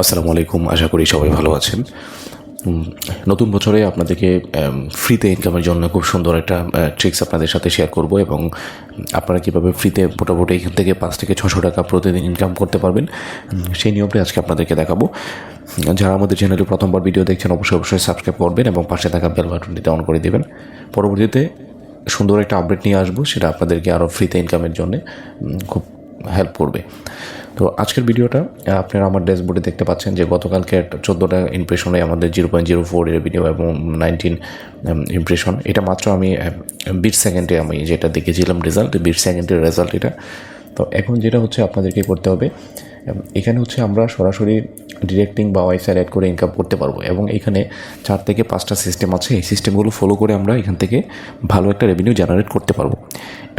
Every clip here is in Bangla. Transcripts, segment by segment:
আসসালামু আলাইকুম, আশা করি সবাই ভালো আছেন। নতুন বছরে আপনাদেরকে ফ্রিতে ইনকামের জন্য খুব সুন্দর একটা ট্রিক্স আপনাদের সাথে শেয়ার করব এবং আপনারা কীভাবে ফ্রিতে মোটামুটি এখান থেকে পাঁচ থেকে ছশো টাকা প্রতিদিন ইনকাম করতে পারবেন সেই নিয়মটি আজকে আপনাদেরকে দেখাবো। যারা আমাদের চ্যানেলে প্রথমবার ভিডিও দেখছেন, অবশ্যই অবশ্যই সাবস্ক্রাইব করবেন এবং পাশে থাকা বেল বাটনটিতে অন করে দেবেন। পরবর্তীতে সুন্দর একটা আপডেট নিয়ে আসব, সেটা আপনাদেরকে আরও ফ্রিতে ইনকামের জন্য খুব হেল্প করবে। তো আজকের ভিডিওটা আপনারা আমার ড্যাশবোর্ডে দেখতে পাচ্ছেন যে গতকালকে চোদ্দোটা ইমপ্রেশনে আমাদের জিরো পয়েন্ট জিরো ফোর এর ভিডিও এবং নাইনটিন ইমপ্রেশন এটা মাত্র আমি বিশ সেকেন্ডে আমি যেটা দেখেছিলাম রেজাল্ট বিশ সেকেন্ডের রেজাল্ট এটা। তো এখন যেটা হচ্ছে আপনাদেরকে করতে হবে এখানে হচ্ছে আমরা সরাসরি ডিরেক্টিং বা ওয়াইফাই অ্যাড করে ইনকাম করতে পারব এবং এখানে চার থেকে পাঁচটা সিস্টেম আছে। এই সিস্টেমগুলো ফলো করে আমরা এখান থেকে ভালো একটা রেভিনিউ জেনারেট করতে পারব।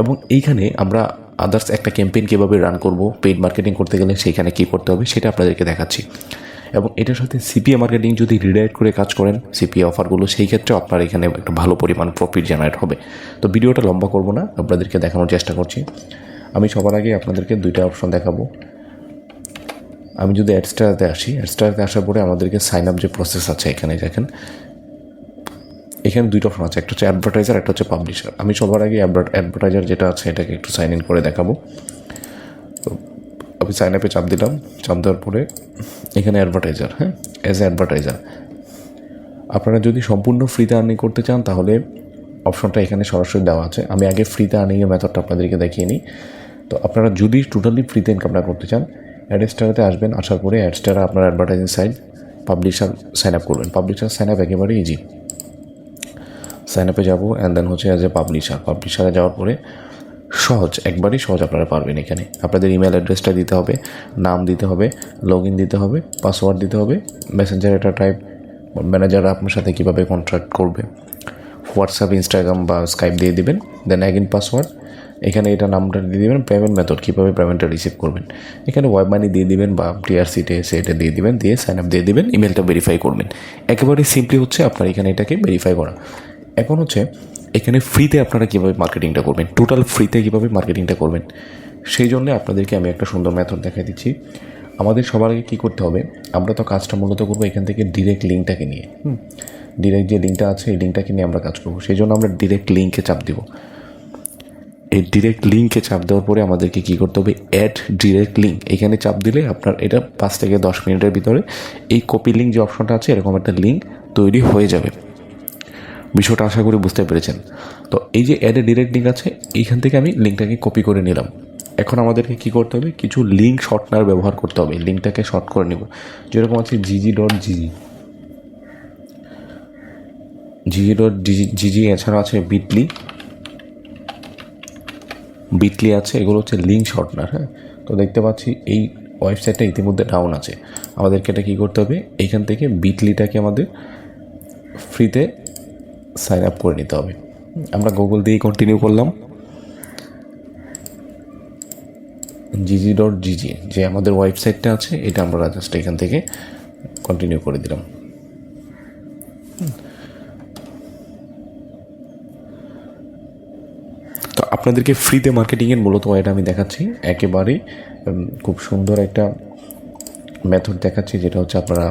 এবং এইখানে আমরা আদার্স একটা ক্যাম্পেইন কীভাবে রান করব পেইড মার্কেটিং করতে গেলে সেইখানে কী করতে হবে, সেটা আপনাদেরকে দেখাচ্ছি। এবং এটার সাথে সিপিএ মার্কেটিং যদি রিডাইরেক্ট করে কাজ করেন সিপিএ অফারগুলো সেই ক্ষেত্রে আপনার এখানে একটা ভালো পরিমাণ প্রফিট জেনারেট হবে। তো ভিডিওটা লম্বা করব না, আপনাদেরকে দেখানোর চেষ্টা করছি। আমি সবার আগে আপনাদেরকে দুইটা অপশন দেখাবো। আমি যদি অ্যাডস্টারতে আসি অ্যাডস্টারতে আসার পরে আমাদেরকে সাইন আপ যে প্রসেস আছে এখানে দেখেন এখানে দুইটা অপশন আছে, একটা হচ্ছে অ্যাডভার্টাইজার একটা হচ্ছে পাবলিশার আমি সবার আগে অ্যাডভার্টাইজার যেটা আছে, এটাকে একটু সাইন ইন করে দেখাবো। তো আমি সাইন আপে চাপ দিলাম, চাপ দেওয়ার পরে এখানে অ্যাডভার্টাইজার হ্যাঁ? অ্যাজ এ অ্যাডভার্টাইজার আপনারা যদি সম্পূর্ণ ফ্রিতে আর্নিং করতে চান, তাহলে অপশনটা এখানে সরাসরি দেওয়া আছে। আমি আগে ফ্রিতে আর্নিংয়ের মেথডটা আপনাদেরকে দেখিয়ে নিই। তো আপনারা যদি টোটালি ফ্রিতে ইনকামটা করতে চান অ্যাডস্টারাতে আসবেন, আসার পরে অ্যাডস্টারা আপনার advertising site publisher sign up করবেন। পাবলিশার সাইন আপ একেবারে ইজি সাইন আপে যাব অ্যান্ড দেন হচ্ছে অ্যাজ এ পাবলিশার পাবলিশারে যাওয়ার পরে সহজ, একবারই সহজ আপনারা পারবেন এখানে। আপনাদের ইমেল অ্যাড্রেসটা দিতে হবে, নাম দিতে হবে লগ ইন দিতে হবে পাসওয়ার্ড দিতে হবে মেসেঞ্জার এটা টাইপ ম্যানেজার আপনার সাথে কীভাবে কন্ট্রাক্ট করবে। হোয়াটসঅ্যাপ ইনস্টাগ্রাম বা স্কাইপ দিয়ে দেবেন দেন অ্যাগিন পাসওয়ার্ড এখানে এটা নামটা দিয়ে দেবেন পেমেন্ট মেথড কীভাবে পেমেন্টটা রিসিভ করবেন। এখানে ওয়েব মানি দিয়ে দিবেন বা টিআরসিটে এসে এটা দিয়ে দেবেন, দিয়ে সাইন আপ দিয়ে দেবেন ইমেলটা ভেরিফাই করবেন। একেবারে সিম্পলি হচ্ছে আপনার এখানে এটাকে ভেরিফাই করা। এখন হচ্ছে এখানে ফ্রিতে আপনারা কীভাবে মার্কেটিংটা করবেন? টোটাল ফ্রিতে কীভাবে মার্কেটিংটা করবেন? সেই জন্য আপনাদেরকে আমি একটা সুন্দর মেথড দেখাই দিচ্ছি। আমাদের সবার আগে কী করতে হবে? আমরা তো কাজটা মূলত করব এখান থেকে ডিরেক্ট লিঙ্কটাকে নিয়ে। হুম? ডিরেক্ট যে লিঙ্কটা আছে, এই লিঙ্কটাকে নিয়ে আমরা কাজ করব। সেই জন্য আমরা ডিরেক্ট লিঙ্কে চাপ দিব। এই ডিরেক্ট লিঙ্কে চাপ দেওয়ার পরে আমাদেরকে কী করতে হবে? অ্যাড ডিরেক্ট লিঙ্ক এখানে চাপ দিলে আপনার এটা পাঁচ থেকে দশ মিনিটের ভিতরে এই কপি লিঙ্ক যে অপশনটা আছে, এরকম একটা লিঙ্ক তৈরি হয়ে যাবে। বিষয়টা আশা করি বুঝতে পেরেছেন। তো এই যে অ্যাডে ডিরেক্ট লিঙ্ক আছে, এইখান থেকে আমি লিঙ্কটাকে কপি করে নিলাম। এখন আমাদেরকে কী করতে হবে? কিছু লিঙ্ক শর্টনার ব্যবহার করতে হবে। লিঙ্কটাকে শর্ট করে নেব। যেরকম আছে জিজি ডট জিজি জিজি ডট জিজি জিজি এছাড়া আছে বিটলি বিটলি আছে, এগুলো হচ্ছে লিঙ্ক শর্টনার হ্যাঁ? তো দেখতে পাচ্ছি এই ওয়েবসাইটটা ইতিমধ্যে ডাউন আছে। আমাদেরকে এটা কী করতে হবে? এইখান থেকে বিটলিটাকে আমাদের ফ্রিতে সাইন আপ করে নিতে হবে। আমরা গুগল দিয়ে কন্টিনিউ করলাম। জিজি ডট জিজি যে আমাদের ওয়েবসাইটটা আছে, এটা আমরা জাস্ট এখান থেকে কন্টিনিউ করে দিলাম। তো আপনাদেরকে ফ্রিতে মার্কেটিংয়ের মূলত এটা আমি দেখাচ্ছি। একেবারেই খুব সুন্দর একটা মেথড দেখাচ্ছি, যেটা হচ্ছে আপনারা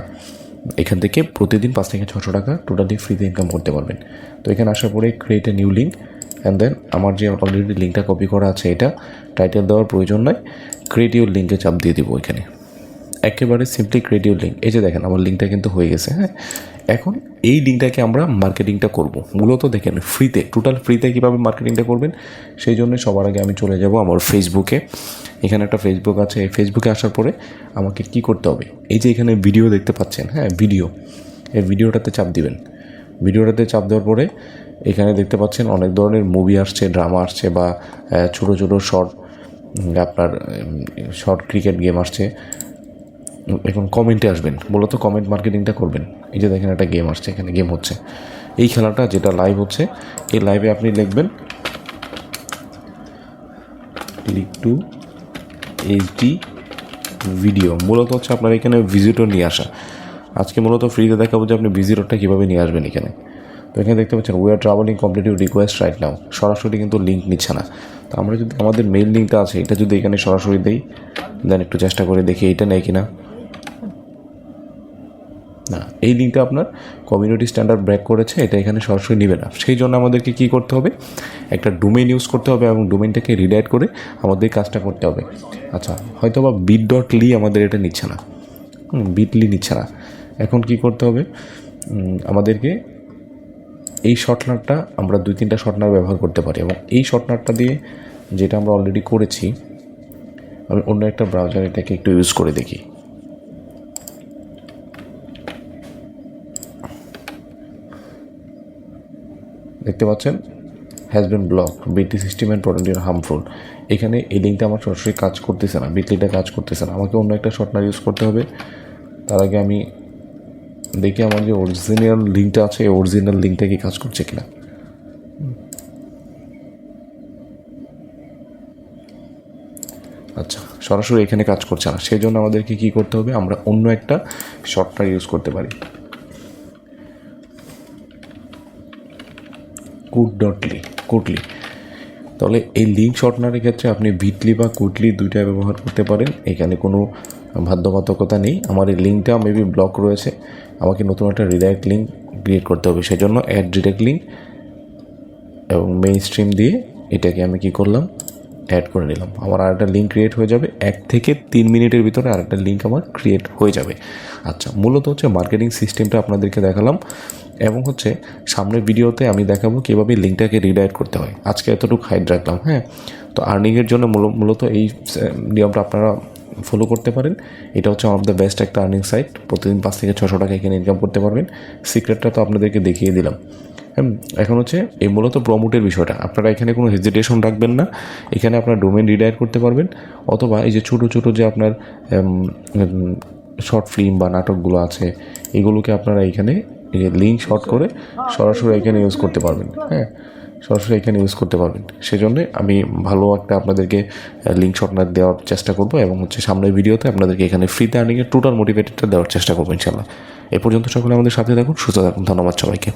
এখান থেকে প্রতিদিন পাঁচ থেকে ছশো টাকা টোটালি ফ্রিতে ইনকাম করতে পারবেন। তো এখানে আসার পরে create a new link and then আমার যে অলরেডি লিঙ্কটা কপি করা আছে এটা টাইটেল দেওয়ার প্রয়োজন নয় ক্রিয়েটিভ লিঙ্কে চাপ দিয়ে দিব এখানে। একেবারে সিম্পলি ক্রিয়েটিভ লিঙ্ক এই যে দেখেন, আমার লিঙ্কটা কিন্তু হয়ে গেছে হ্যাঁ? এখন এই লিঙ্কটাকে আমরা মার্কেটিংটা করব। মূলত দেখেন ফ্রিতে টোটাল ফ্রিতে কীভাবে মার্কেটিংটা করবেন, সেই জন্য সবার আগে আমি চলে যাব আমার ফেসবুকে এখানে একটা ফেসবুক আছে, এই ফেসবুকে আসার পরে আমাকে কি করতে হবে? এই যে এখানে ভিডিও দেখতে পাচ্ছেন হ্যাঁ ভিডিও এই ভিডিওটাতে চাপ দিবেন। ভিডিওটাতে চাপ দেওয়ার পরে এখানে দেখতে পাচ্ছেন অনেক ধরনের মুভি আসছে ড্রামা আসছে বা ছোটো ছোটো শর্ট আপনার শর্ট ক্রিকেট গেম আসছে। এখন কমেন্টে আসবেন। মূলত কমেন্ট মার্কেটিংটা করবেন। এই যে দেখেন একটা গেম আসছে, এখানে গেম হচ্ছে। এই খেলাটা যেটা লাইভ হচ্ছে, এই লাইভে আপনি লিখবেন ক্লিক টু এইচডি ভিডিও মূলত হচ্ছে আপনার এখানে ভিজিটর নিয়ে আসা। আজকে মূলত ফ্রিতে দেখাবো যে আপনি ভিজিটরটা কীভাবে নিয়ে আসবেন এখানে। তো এখানে দেখতে পাচ্ছেন we are travelling completive request right now সরাসরি কিন্তু লিঙ্ক নিচ্ছে না। তো আমরা যদি, আমাদের মেইল লিঙ্কটা আছে, এটা যদি এখানে সরাসরি দেই দেন একটু চেষ্টা করে দেখি এইটা নেই কিনা। না, এই লিঙ্কটা আপনার কমিউনিটি স্ট্যান্ডার্ড ব্রেক করেছে, এটা এখানে সরাসরি নেবে না। সেই জন্য আমাদেরকে কী করতে হবে? একটা ডোমেন ইউজ করতে হবে এবং ডোমেনটাকে রিডাইট করে আমাদের কাজটা করতে হবে। আচ্ছা হয়তো বা বিট ডট লি আমাদের এটা নিচ্ছে না। বিটলি নিচ্ছে না। এখন কি করতে হবে? আমাদেরকে এই শর্টনারটা আমরা দুই তিনটা শর্টনার ব্যবহার করতে পারি এবং এই শর্টনারটা দিয়ে যেটা আমরা অলরেডি করেছি, আমি অন্য একটা ব্রাউজার এটাকে একটু ইউজ করে দেখি। দেখতে পাচ্ছেন? Has been block BT system and product harmful এখানে এই লিঙ্কটা আমার সরাসরি কাজ করতেছে না বিটলিটা কাজ করতেছে না। আমাকে অন্য একটা শর্টনার ইউজ করতে হবে। তার আগে আমি দেখি আমার যে অরিজিনাল লিঙ্কটা আছে, এই অরিজিনাল লিঙ্কটা কি কাজ করছে কিনা। আচ্ছা সরাসরি এখানে কাজ করছে না। সেই জন্য আমাদেরকে কী করতে হবে? আমরা অন্য একটা শর্টনার ইউজ করতে পারি। কুট ডটলি কুটলি। তাহলে এই লিঙ্ক শর্টনারের ক্ষেত্রে আপনি ভিটলি বা কুটলি দুইটা ব্যবহার করতে পারেন। এখানে কোনো বাধ্যবাধকতা নেই। আমার এই লিঙ্কটা মেবি ব্লক রয়েছে। আমাকে নতুন একটা রিডাইরেক্ট লিঙ্ক ক্রিয়েট করতে হবে। সেজন্য অ্যাড ডিরেক্ট লিঙ্ক এবং মেইন স্ট্রিম দিয়ে এটাকে আমি কি করলাম? অ্যাড করে নিলাম। আমার আরেকটা লিঙ্ক ক্রিয়েট হয়ে যাবে। এক থেকে তিন মিনিটের ভিতরে আরেকটা লিঙ্ক আমার ক্রিয়েট হয়ে যাবে। আচ্ছা মূলত হচ্ছে মার্কেটিং সিস্টেমটা আপনাদেরকে দেখালাম এবং হচ্ছে সামনের ভিডিওতে আমি দেখাবো কীভাবে লিঙ্কটাকে রিডাইরেক্ট করতে হয়। আজকে এতটুকু হাইড রাখলাম হ্যাঁ? তো আর্নিংয়ের জন্য মূল- মূলত এই নিয়মটা আপনারা ফলো করতে পারেন। এটা হচ্ছে ওয়ান অফ দ্য বেস্ট একটা আর্নিং সাইট প্রতিদিন পাঁচ থেকে ছশো টাকা এখানে ইনকাম করতে পারবেন। সিক্রেটটা তো আপনাদেরকে দেখিয়ে দিলাম। এখন হচ্ছে এই মূলত প্রমোটের বিষয়টা। আপনারা এখানে কোনো হেজিটেশন রাখবেন না। এখানে আপনার ডোমেন রিডায়ার করতে পারবেন। অথবা এই যে ছোটো ছোটো যে আপনার শর্ট ফিল্ম বা নাটকগুলো আছে, এগুলোকে আপনারা এখানে লিঙ্ক শর্ট করে সরাসরি এখানে ইউজ করতে পারবেন। হ্যাঁ সরাসরি এখানে ইউজ করতে পারবেন। সেজন্য আমি ভালো একটা আপনাদেরকে লিঙ্ক শর্টনার দেওয়ার চেষ্টা করব এবং হচ্ছে সামনের ভিডিওতে আপনাদেরকে এখানে ফ্রিতে আর্নিংয়ের টোটাল মোটিভেটেডটা দেওয়ার চেষ্টা করব ইনশাল্লাহ এ পর্যন্ত সকলে আমাদের সাথে থাকুন, সুস্থ থাকুন। ধন্যবাদ সবাইকে।